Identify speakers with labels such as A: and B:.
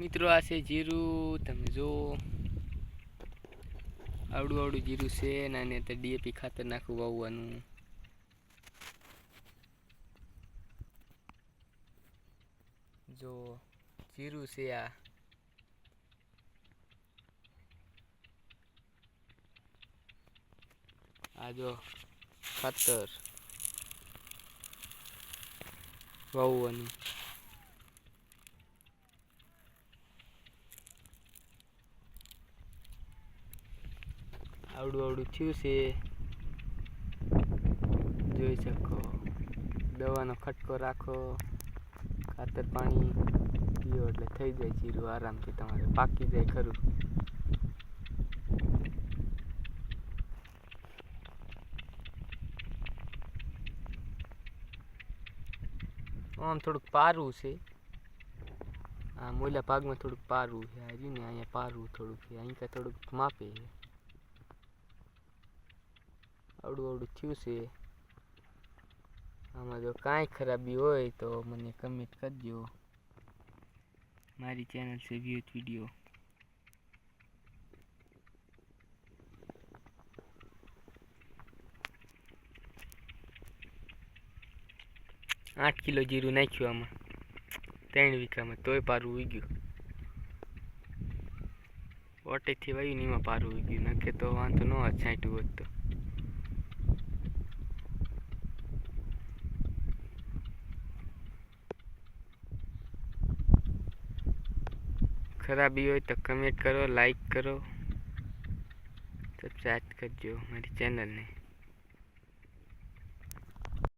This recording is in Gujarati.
A: મિત્રો, આ છે જીરું. તમે જો આવડું આવડું જીરું છે અને આને ડીએપી ખાતર નાખવું વાવવાનું. જો, જીરું છે આ. આ જો ખાતર વાવવાનું. આવડું આવડું થયું છે. જોઈ શકો. દવાનો ખટકો રાખો. ખાતર પાણી પીઓ એટલે થઈ જાય જીરું આરામથી તમારે. પાકી જાય ખરું. આમ થોડુંક પારવું છે. આ મોલા ભાગમાં થોડુંક પારવું છે. ને અહીંયા પારવું થોડુંક છે. અહીં થોડુંક માપે છે. આવડું આવડું થયું છે. આમાં જો કાંઈ ખરાબી હોય તો મને કમેન્ટ કરજો. મારી ચેનલ છે વ્યૂ વીડિયો આઠ કિલો જીરું નાખ્યું આમાં. ત્રણ વીઘામાં તોય પારું ઉગ્યું ઓટેથી વાયું ને એમાં પારું ગયું. નકે તો વાંધો ન છાંટ્યું હોત તો. ખરાબી હોય તો કમેન્ટ કરો લાઈક કરો. સબસ્ક્રાઈબ કરજો મારી ચેનલને